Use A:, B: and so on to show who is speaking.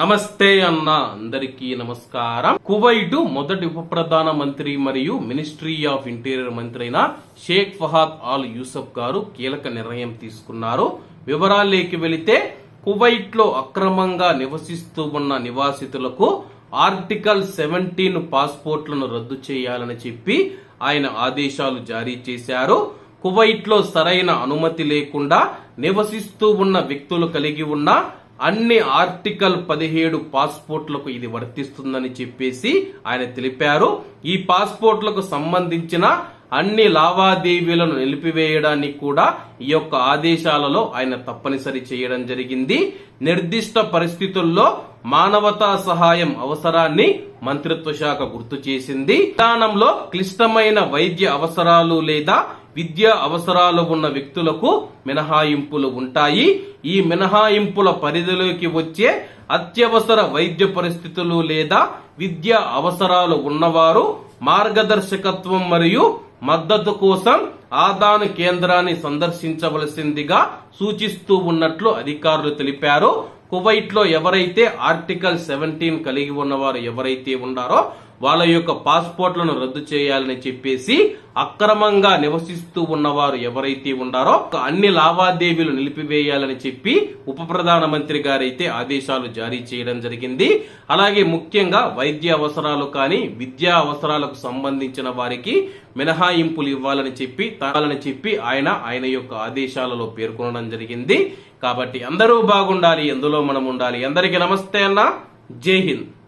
A: నమస్తే అన్న అందరికీ నమస్కారం. కువైట్ మొదటి ఉప ప్రధాన మంత్రి మరియు మినిస్ట్రీ ఆఫ్ ఇంటీరియర్ మంత్రి అయిన షేక్ ఫహాద్ ఆల్ యూసఫ్ గారు కీలక నిర్ణయం తీసుకున్నారు. వివరాల్లోకి వెళితే కువైట్లో అక్రమంగా నివసిస్తూ ఉన్న నివాసితులకు ఆర్టికల్ సెవెంటీన్ పాస్పోర్ట్లను రద్దు చేయాలని చెప్పి ఆయన ఆదేశాలు జారీ చేశారు. కువైట్లో సరైన అనుమతి లేకుండా నివసిస్తూ ఉన్న వ్యక్తులు కలిగి ఉన్న అన్ని ఆర్టికల్ పదిహేడు పాస్పోర్ట్లకు ఇది వర్తిస్తుందని చెప్పేసి ఆయన తెలిపారు. ఈ పాస్పోర్ట్లకు సంబంధించిన అన్ని లావాదేవీలను నిలిపివేయడానికి కూడా ఈ యొక్క ఆదేశాలలో ఆయన తప్పనిసరి చేయడం జరిగింది. నిర్దిష్ట పరిస్థితుల్లో మానవతా సహాయం అవసరాన్ని మంత్రిత్వ శాఖ గుర్తు చేసింది. విధానంలో క్లిష్టమైన వైద్య అవసరాలు లేదా విద్యా అవసరాలు ఉన్న వ్యక్తులకు మినహాయింపులు ఉంటాయి. ఈ మినహాయింపుల పరిధిలోకి వచ్చే అత్యవసర వైద్య పరిస్థితులు లేదా విద్యా అవసరాలు ఉన్నవారు మార్గదర్శకత్వం మరియు మద్దతు కోసం ఆదాన కేంద్రాన్ని సందర్శించవలసిందిగా సూచిస్తూ ఉన్నట్లు అధికారులు తెలిపారు. కువైట్లో ఎవరైతే ఆర్టికల్ సెవెంటీన్ కలిగి ఉన్నవారు ఎవరైతే ఉన్నారో వాళ్ళ యొక్క పాస్పోర్ట్లను రద్దు చేయాలని చెప్పేసి అక్రమంగా నివసిస్తూ ఉన్నవారు ఎవరైతే ఉన్నారో అన్ని లావాదేవీలు నిలిపివేయాలని చెప్పి ఉప ప్రధానమంత్రి గారైతే ఆదేశాలు జారీ చేయడం జరిగింది. అలాగే ముఖ్యంగా వైద్య అవసరాలు కానీ విద్యా అవసరాలకు సంబంధించిన వారికి మినహాయింపులు ఇవ్వాలని చెప్పి తాగాలని చెప్పి ఆయన ఆయన యొక్క ఆదేశాలలో పేర్కొనడం జరిగింది. కాబట్టి అందరూ బాగుండాలి ఎందులో మనం ఉండాలి. అందరికీ నమస్తే అన్న. జై హింద్.